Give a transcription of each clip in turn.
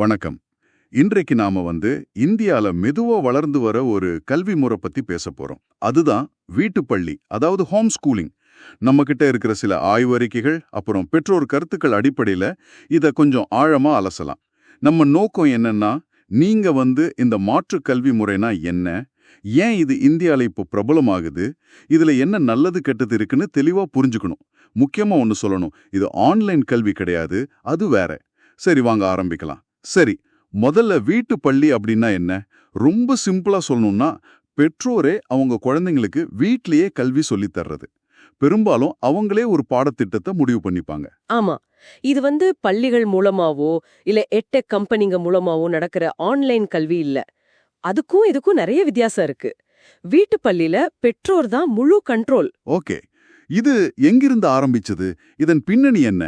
வணக்கம். இன்றைக்கு நாம வந்து இந்தியால மெதுவா வளர்ந்து வர ஒரு கல்வி முறை பத்தி பேச போறோம். அதுதான் வீட்டுப்பள்ளி அதாவது ஹோம் ஸ்கூலிங். நம்ம கிட்ட இருக்கிற சில ஆய்வறிக்கைகள் அப்புறம் பெற்றோர் கருத்துக்கள் அடிப்படையில இத கொஞ்சம் ஆழமா அலசலாம். நம்ம நோக்கம் என்னன்னா நீங்க வந்து இந்த மாற்று கல்வி முறைனா என்ன? ஏன் இது இந்தியால இப்போ பிரபலமாகுது? இதுல என்ன நல்லது கெட்டது இருக்குன்னு தெளிவா புரிஞ்சுக்கணும். முக்கியமா ஒன்னு சொல்லணும். இது ஆன்லைன் கல்வி கிடையாது அது வேற. சரி வாங்க ஆரம்பிக்கலாம். சரி முதல்ல வீட்டு பள்ளி அப்படின்னா என்ன? ரொம்ப சிம்பிளா சொல்லணும்னா பெற்றோரே அவங்க குழந்தைங்களுக்கு வீட்லயே கல்வி சொல்லித் தர்றது. பெரும்பாலும் அவங்களே ஒரு பாடத்திட்டத்தை முடிவு பண்ணிப்பாங்க. ஆமா. இது வந்து பள்ளிகள் மூலமாவோ இல்ல எட்டெக் கம்பெனிங்க மூலமாவோ நடக்கிற ஆன்லைன் கல்வி இல்ல. அதுக்கும் இதுக்கும் நிறைய வித்தியாசம் இருக்கு. வீட்டு பள்ளியில பெற்றோர் தான் முழு கண்ட்ரோல் ஓகே. இது எங்கிருந்து ஆரம்பிச்சது? இதன் பின்னணி என்ன?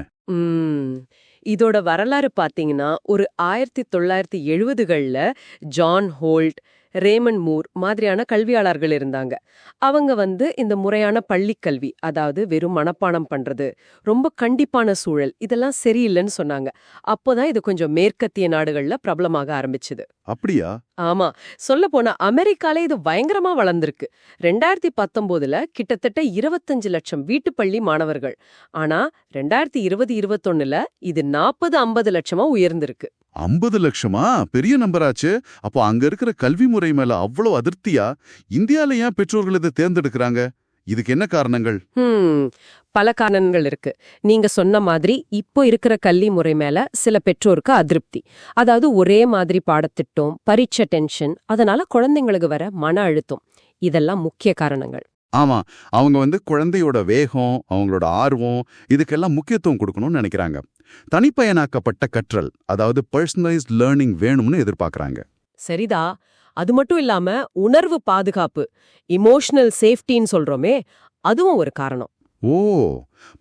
இதோட வரலாறு பாத்தீங்கன்னா ஒரு ஆயிரத்தி தொள்ளாயிரத்தி எழுபதுகளில் ஜான் ஹோல்ட் ரேமன் மூர் மாதிரியான கல்வியாளர்கள் இருந்தாங்க. அவங்க வந்து இந்த முறையான பள்ளிக் கல்வி அதாவது வெறும் மனப்பாடம் பண்றது ரொம்ப கண்டிப்பான சூழல் இதெல்லாம் சரியில்லைன்னு சொன்னாங்க. அப்போதான் இது கொஞ்சம் மேற்கத்திய நாடுகள்ல பிரபலமாக ஆரம்பிச்சுது. அப்படியா? ஆமா. சொல்ல போனா அமெரிக்கால இது பயங்கரமா வளர்ந்திருக்கு. ரெண்டாயிரத்தி பத்தொன்பதுல கிட்டத்தட்ட இருபத்தஞ்சு லட்சம் வீட்டுப்பள்ளி மாணவர்கள். ஆனா ரெண்டாயிரத்தி இருபது இருபத்தொன்னுல இது நாற்பது ஐம்பது லட்சமா உயர்ந்திருக்கு. ஐம்பது லட்சமா? பெரிய நம்பராச்சு அப்போ அங்க இருக்கிற கல்வி முறை மேல அவ்வளவு அதிருப்தியா? இந்தியால ஏன் பெற்றோர்கள் இதை தேர்ந்தெடுக்கிறாங்க? இதுக்கு என்ன காரணங்கள்? பல காரணங்கள் இருக்கு. நீங்க சொன்ன மாதிரி இப்போ இருக்கிற கல்வி முறை மேல சில பெற்றோருக்கு அதிருப்தி. அதாவது ஒரே மாதிரி பாடத்திட்டம் பரீட்சை டென்ஷன் அதனால குழந்தைங்களுக்கு வர மன அழுத்தம். இதெல்லாம் முக்கிய காரணங்கள். ஆமா அவங்க வந்து குழந்தையோட வேகம் அவங்களோட ஆர்வம் இதுக்கெல்லாம் முக்கியத்துவம் கொடுக்கணும்னு நினைக்கிறாங்க. தனிப்பயனாக்கப்பட்ட கற்றல் அதாவது பர்சனலைஸ்ட் லேர்னிங் வேணும்னு எதிர்பார்க்கறாங்க. சரிதா அது மட்டும் இல்லாம உணர்வு பாதுகாப்பு இமோஷனல் சேஃப்டின்னு சொல்றோமே அதுவும் ஒரு காரணம். ஓ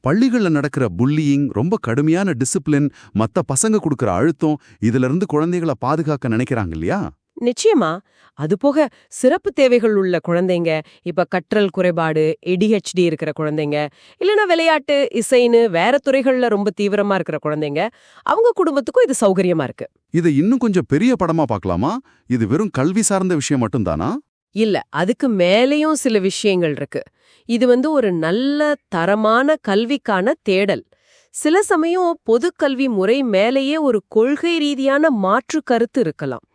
பள்ளிகள்ல நடக்கிற புல்லியிங் ரொம்ப கடுமையான டிசிப்ளின் மத்த பசங்க கொடுக்கற அழுத்தம் இதுல இருந்து குழந்தைகளை பாதுகாக்க நினைக்கிறாங்க இல்லையா? நிச்சயமா அது போக சிறப்பு தேவைகள் உள்ள குழந்தைங்க இப்ப கற்றல் குறைபாடு ADHD இருக்கிற குழந்தைங்க இல்லனா விளையாட்டு இசைன்னு வேற துறைகள்ல ரொம்ப தீவிரமா இருக்கிற குழந்தைங்க அவங்க குடும்பத்துக்கும் இது சௌகரியமா இருக்கு. இதை இன்னும் கொஞ்சம் பெரிய படமா பார்க்கலாமா? இது வெறும் கல்வி சார்ந்த விஷயம் மட்டும்தானா? இல்ல அதுக்கு மேலேயும் சில விஷயங்கள் இருக்கு. இது வந்து ஒரு நல்ல தரமான கல்விக்கான தேடல். சில சமயம் பொதுக்கல்வி முறை மேலேயே ஒரு கொள்கை ரீதியான மாற்று கருத்து இருக்கலாம்.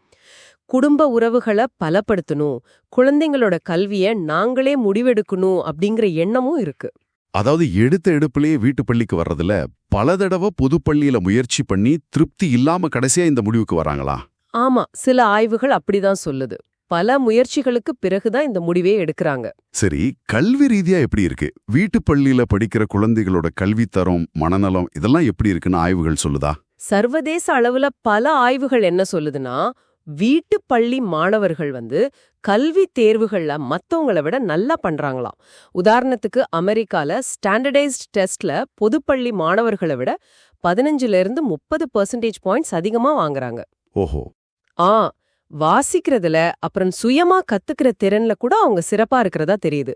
குடும்ப உறவுகளை பலப்படுத்தணும். குழந்தைங்களோட கல்விய நாங்களே முடிவெடுக்கணும் அப்படிங்கிற எண்ணமும் இருக்கு. அதாவது எடுத்த எடுப்பிலேயே வீட்டு பள்ளிக்கு வர்றதுல பல தடவை பொது பள்ளியில முயற்சி பண்ணி திருப்தி இல்லாம கடைசியா இந்த முடிவுக்கு வராங்களா? ஆமா சில ஆய்வுகள் அப்படிதான் சொல்லுது. பல முயற்சிகளுக்கு பிறகுதான் இந்த முடிவே எடுக்கறாங்க. சரி கல்வி ரீதியா எப்படி இருக்கு? வீட்டு பள்ளியில படிக்கிற குழந்தைகளோட கல்வி தரம் மனநலம் இதெல்லாம் எப்படி இருக்குன்னு ஆய்வுகள் சொல்லுதா? சர்வதேச அளவுல பல ஆய்வுகள் என்ன சொல்லுதுன்னா வீட்டு பள்ளி மாணவர்கள் வந்து கல்வி தேர்வுகள்ல மத்தவங்கள விட நல்லா பண்றாங்களாம். உதாரணத்துக்கு அமெரிக்கால ஸ்டாண்டர்டைஸ்ட் டெஸ்ட்ல பொதுப்பள்ளி மாணவர்களை விட பதினஞ்சுல இருந்து முப்பது பெர்சன்டேஜ் பாயிண்ட்ஸ் அதிகமா வாங்குறாங்க. ஓஹோ. ஆ வாசிக்கிறதுல அப்புறம் சுயமா கத்துக்கிற திறன்ல கூட அவங்க சிறப்பா இருக்கிறதா தெரியுது.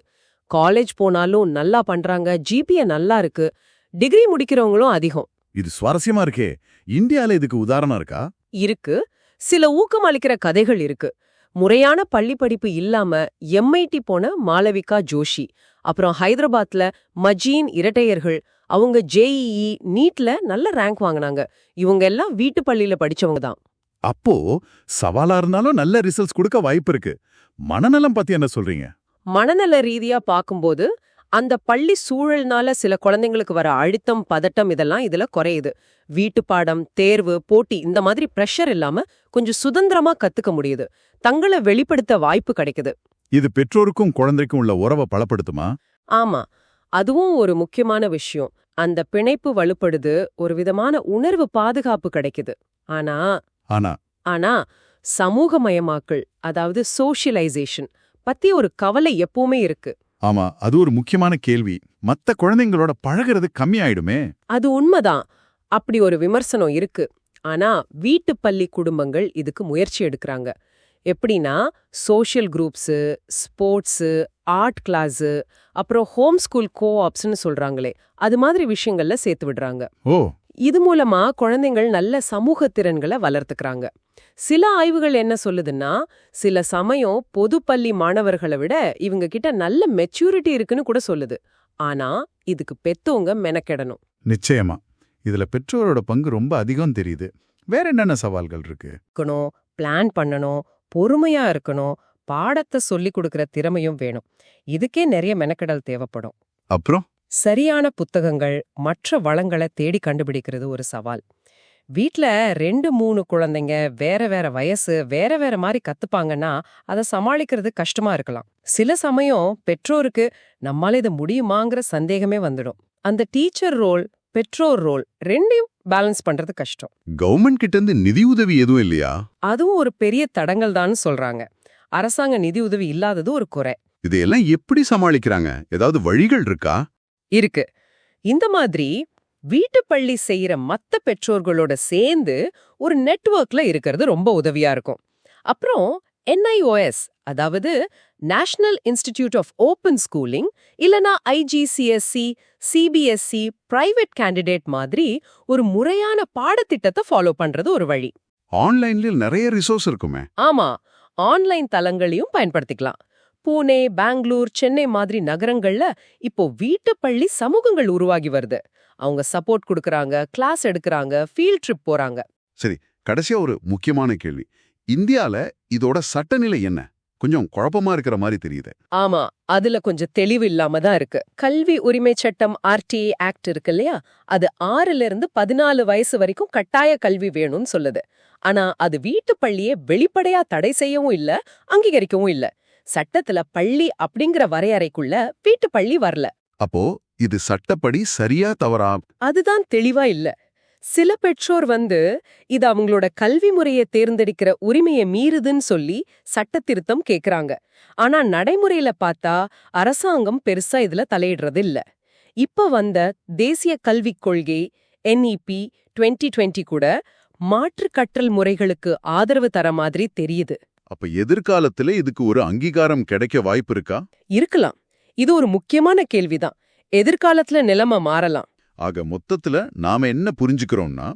காலேஜ் போனாலும் நல்லா பண்றாங்க ஜிபிஏ நல்லா இருக்கு டிகிரி முடிக்கிறவங்களும் அதிகம். இது சுவாரஸ்யமா இருக்கே. இந்தியால இதுக்கு உதாரணம் இருக்கா? இருக்கு. சில ஊக்கம் அளிக்கிற கதைகள் இருக்கு. முறையான பள்ளி படிப்பு இல்லாம எம்ஐடி போன மாளவிகா ஜோஷி அப்புறம் ஹைதராபாத்ல மஜீன் இரட்டையர்கள் அவங்க ஜேஇஇ நீட்ல நல்ல ரேங்க் வாங்குனாங்க. இவங்க எல்லாம் வீட்டு பள்ளியில படிச்சவங்க தான். அப்போ சவாலா இருந்தாலும் நல்ல ரிசல்ட்ஸ் கொடுக்க வாய்ப்பு இருக்கு. மனநலம் பத்தி என்ன சொல்றீங்க? மனநல ரீதியா பாக்கும்போது அந்த பள்ளி சூழல்னால சில குழந்தைங்களுக்கு வர அழுத்தம் பதட்டம் இதெல்லாம் இதுல குறையுது. வீட்டு பாடம் தேர்வு போட்டி இந்த மாதிரி ப்ரெஷர் இல்லாம கொஞ்சம் சுதந்திரமா கத்துக்க முடியுது. தங்களை வெளிப்படுத்த வாய்ப்பு கிடைக்குது. இது பெற்றோருக்கும் குழந்தைக்கும் உள்ள உறவை பலப்படுத்துமா? ஆமா. அதுவும் ஒரு முக்கியமான விஷயம். அந்த பிணைப்பு வலுப்படுது ஒரு விதமான உணர்வு பாதுகாப்பு கிடைக்குது. ஆனா ஆனா ஆனா சமூகமயமாக்கல் அதாவது சோஷியலைசேஷன் பத்தி ஒரு கவலை எப்பவுமே இருக்கு. ஆமா அது ஒரு முக்கியமான கேள்வி. மத்த குழந்தைங்களோட பழகிறது கம்மி ஆயிடுமே அது உண்மைதான். அப்படி ஒரு விமர்சனம் இருக்கு. ஆனா வீட்டு பள்ளி குடும்பங்கள் இதுக்கு முயற்சி எடுக்கறாங்க. எப்படின்னா social groups sports art class அப்புறம் ஹோம் ஸ்கூல் கோ ஆப்ஸ்னு சொல்றாங்களே அது மாதிரி விஷயங்கள்ல சேர்த்து விடுறாங்க. ஓ. இது மூலமா குழந்தைகள் நல்ல சமூக திறன்களை வளர்த்துக்கிறாங்க. சில ஆய்வுகள் என்ன சொல்லுதுன்னா சில சமயம் பொதுப்பள்ளி மாணவர்களை விட இவங்க கிட்ட நல்ல மெச்சூரிட்டி இருக்குன்னு கூட சொல்லுது. ஆனா இதுக்கு பெத்தவங்க மெனக்கெடணும். நிச்சயமா. இதுல பெற்றோரோட பங்கு ரொம்ப அதிகம் தெரியுது. வேற என்னென்ன சவால்கள் இருக்கு? இருக்கணும் பிளான் பண்ணணும் பொறுமையா இருக்கணும் பாடத்தை சொல்லி கொடுக்கிற திறமையும் வேணும். இதுக்கே நிறைய மெனக்கெடல் தேவைப்படும். அப்புறம்? சரியான புத்தகங்கள் மற்ற வளங்களை தேடி கண்டுபிடிக்கிறது ஒரு சவால். வீட்ல ரெண்டு மூணு குழந்தைங்க வேற வேற வயசு வேற வேற மாதிரி கத்துப்பாங்கன்னா அதை சமாளிக்கிறது கஷ்டமா இருக்கலாம். சில சமயம் பெற்றோருக்கு நம்மால இது முடியுமாங்கிற சந்தேகமே வந்துடும். அந்த டீச்சர் ரோல் பெற்றோர் ரோல் ரெண்டையும் பேலன்ஸ் பண்றது கஷ்டம். கவர்மெண்ட் கிட்ட இருந்து நிதி உதவி எதுவும் இல்லையா? அதுவும் ஒரு பெரிய தடங்கல் தான் சொல்றாங்க. அரசாங்க நிதி உதவி இல்லாதது ஒரு குறை. இதையெல்லாம் எப்படி சமாளிக்கிறாங்க? ஏதாவது வழிகள் இருக்கா? இருக்கு. இந்த மாதிரி வீட்டு பள்ளி செய்யற மத்த பெற்றோர்களோட சேர்ந்து ஒரு நெட்வொர்க்ல இருக்கிறது ரொம்ப உதவியா இருக்கும். அப்புறம் என்ஐஓஎஸ் அதாவது national institute of open schooling இல்லனா ஐஜிசிஎஸ்சி சிபிஎஸ்சி பிரைவேட் கேண்டிடேட் மாதிரி ஒரு முறையான பாடத்திட்டத்தை ஃபாலோ பண்றது ஒரு வழி. ஆன்லைன்ல நிறைய ரிசோர்ஸ் இருக்குமே. ஆமா ஆன்லைன் தளங்களையும் பயன்படுத்திக்கலாம். பூனே பெங்களூர் சென்னை மாதிரி நகரங்கள்ல இப்போ வீட்டு பள்ளி சமூகங்கள் உருவாகி வருது. அவங்க சப்போர்ட் கொடுக்கறாங்க கிளாஸ் எடுக்கறாங்க ஃபீல்ட் ட்ரிப் போறாங்க. கடைசியா ஒரு முக்கியமான கேள்வி. இந்தியால இதோட சட்டநிலை என்ன? கொஞ்சம் குழப்பமா இருக்கிற மாதிரி தெரியுது. ஆமா அதுல கொஞ்சம் தெளிவு இல்லாம தான் இருக்கு. கல்வி உரிமை சட்டம் ஆர்டிஏ ஆக்ட் இருக்கு இல்லையா? அது ஆறுல இருந்து பதினாலு வயசு வரைக்கும் கட்டாய கல்வி வேணும்னு சொல்லுது. ஆனா அது வீட்டு பள்ளியை வெளிப்படையா தடை செய்யவும் இல்ல அங்கீகரிக்கவும் இல்ல. சட்டத்துல பள்ளி அப்படிங்கிற வரையறைக்குள்ள வீட்டு பள்ளி வரல. அப்போ இது சட்டப்படி சரியா தவறா? அதுதான் தெளிவா இல்ல. சில பெற்றோர் வந்து இது அவங்களோட கல்வி முறையை தேர்ந்தெடுக்கிற உரிமையை மீறுதுன்னு சொல்லி சட்ட திருத்தம் கேக்குறாங்க. ஆனா நடைமுறையில பார்த்தா அரசாங்கம் பெருசா இதுல தலையிடுறது இல்ல. இப்ப வந்த தேசிய கல்விக் கொள்கை என்இபி 2020 கூட மாற்று கற்றல் முறைகளுக்கு ஆதரவு தர மாதிரி தெரியுது. அப்ப எதிர்காலத்துல இதுக்கு ஒரு அங்கீகாரம் கிடைக்க வாய்ப்பு இருக்கா? இருக்கலாம். இது ஒரு முக்கியமான கேள்விதான். எதிர்காலத்துல நிலைமை மாறலாம். ஆக மொத்தத்துல நாம என்ன புரிஞ்சுக்கிறோம்னா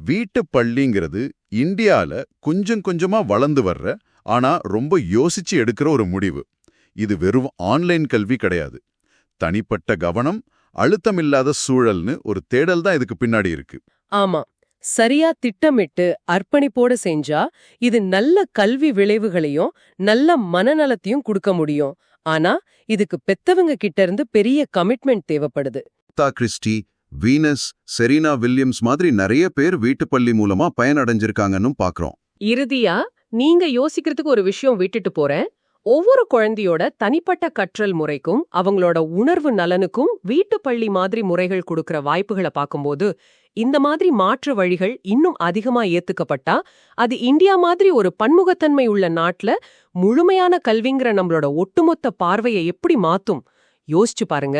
வீட்டு பள்ளிங்கிறது இந்தியால கொஞ்சம் கொஞ்சமா வளர்ந்து வர்ற ஆனா ரொம்ப யோசிச்சு எடுக்கிற ஒரு முடிவு. இது வெறும் ஆன்லைன் கல்வி கிடையாது. தனிப்பட்ட கவனம் அழுத்தமில்லாத சூழல்னு ஒரு தேடல் தான் இதுக்கு பின்னாடி இருக்கு. ஆமா. சரியா திட்டமிட்டு அர்ப்பணிப்போட செஞ்சா இது நல்ல கல்வி விளைவுகளையும் நல்ல மனநலத்தையும் கொடுக்க முடியும். ஆனா இதுக்கு பெத்தவங்க கிட்ட இருந்து பெரிய கமிட்மெண்ட் தேவைப்படுது. கிறிஸ்டி வீனஸ் செரீனா வில்லியம்ஸ் மாதிரி நிறைய பேர் வீட்டுப்பள்ளி மூலமா பயனடைஞ்சிருக்காங்கன்னு பாக்குறோம். இறுதியா நீங்க யோசிக்கிறதுக்கு ஒரு விஷயம் விட்டுட்டு போறேன். ஒவ்வொரு குழந்தையோட தனிப்பட்ட கற்றல் முறைக்கும் அவங்களோட உணர்வு நலனுக்கும் வீட்டு பள்ளி மாதிரி முறைகள் கொடுக்கிற வாய்ப்புகளை பார்க்கும்போது இந்த மாதிரி மாற்று வழிகள் இன்னும் அதிகமா ஏத்துக்கப்பட்டா அது இந்தியா மாதிரி ஒரு பன்முகத்தன்மை உள்ள நாட்டுல முழுமையான கல்விங்கிற நம்மளோட ஒட்டுமொத்த பார்வையை எப்படி மாத்தும்? யோசிச்சு பாருங்க.